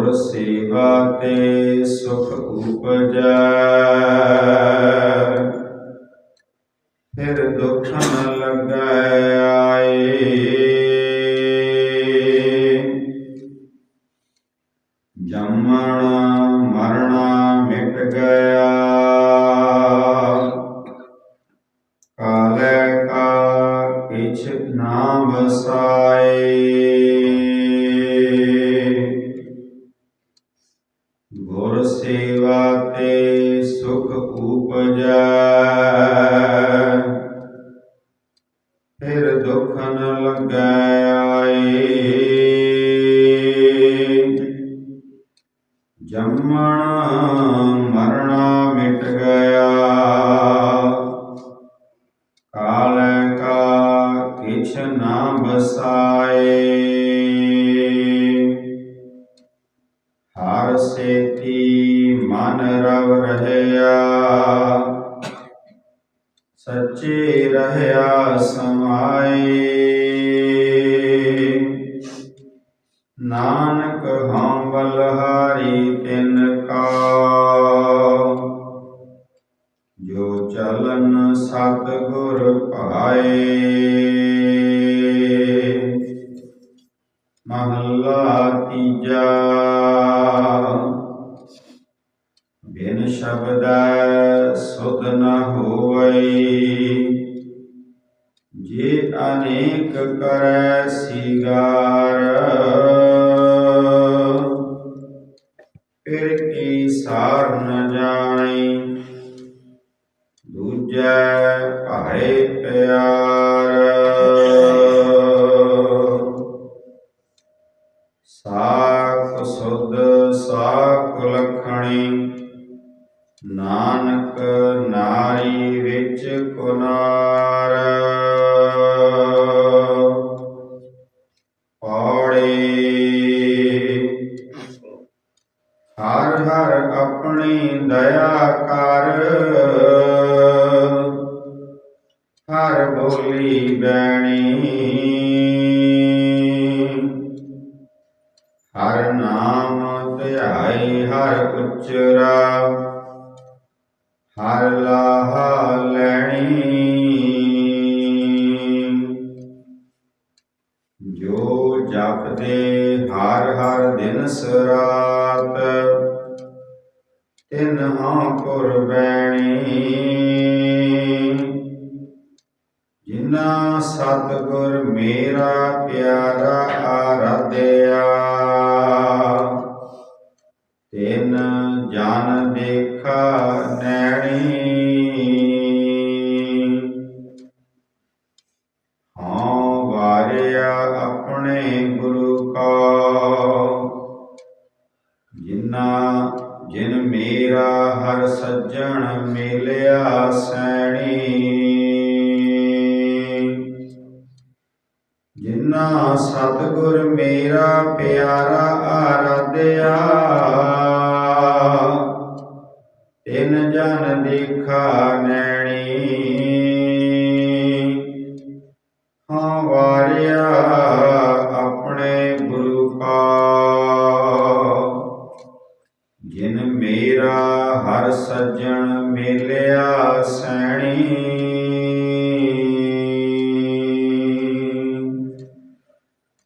ਗੁਰ ਸੇਵਾ ਤੇ ਸੁਖ ਉਪਜੈ। ਫਿਰ ਦੁਖ ਨ ਲੱਗੈ ਆਏ। ਜੰਮਣਾ, ਮਰਣਾ, ਮਿਟ ਗਿਆ। ਕਾਲੇ ਕਾ ਕਿਛ ਨਾ ਵਸਾਏ। ਜੰਮਣਾ ਮਰਣਾ ਮਿਟ ਗਿਆ। ਕਾਲ ਕਾ ਕਿਛ ਨਾ ਬਸਾਏ ਹਰ ਸੇਤੀ ਮਨ ਰਵ ਰਹਿਆ। ਸੱਚੇ ਰਹਿਆ ਸਮਾਏ। ਚਲਨ ਸਤ ਗੁਰ ਭਾਏ ਮਹੱਲਾ ਤੀਜਾ। ਬਿਨ ਸ਼ਬਦ ਸੁਧ ਨ ਹੋਵਈ। ਜੇ ਅਨੇਕ ਕਰੈ ਸਿਗਾਰ, ਫਿਰ ਕੀ ਸਾਰਨ ਦੂਜੈ ਭਾਏ ਪਿਆਰ। ਸਾਖ ਸੁਧ, ਸਾਖ ਲਖਣੀ, ਨਾਨਕ ਨਾਰੀ ਵਿੱਚ ਕੁਨਾਰ। ਪੌੜੀ, ਹਰ ਹਰ ਆਪਣੀ ਦਇਆ ਕਰ ਹਰ ਨਾਮ ਧਿਆਈ ਹਰ ਉਚਰਾ ਹਰ ਲਾਹਾ ਲੈਣੀ। ਜੋ ਜਪਦੇ, ਹਰ ਹਰ ਦਿਨ ਸਰਾਤ। ਤਿਨ ਹਾਂ ਕੁਰਬੈਣੀ ਜਿਨਾ ਸਤਿਗੁਰ ਮੇਰਾ ਪਿਆਰਾ ਆਰਾਧਿਆ। ਤਿਨ ਜਨ ਦੇਖਾ ਨੈਣੀ। ਹਾਂ ਵਾਰਿਆ ਆਪਣੇ ਗੁਰੂ ਕਾ। ਜਿਨਾ ਜਿਨ ਮੇਰਾ ਹਰ ਸੱਜਣ ਮਿਲਿਆ ਸੈਣੀ। ਜਿਨਾ ਸਤਿਗੁਰ ਮੇਰਾ ਪਿਆਰਾ ਆਰਾਧਿਆ। ਤਿਨ ਜਨ ਦੇਖਾ ਨੈਣੀ। ਹਾਂ ਵਾਰਿਆ ਆਪਣੇ ਗੁਰੂ ਕਾ ਜਿਨ ਮੇਰਾ ਹਰ ਸੱਜਣ ਮਿਲਿਆ ਸੈਣੀ।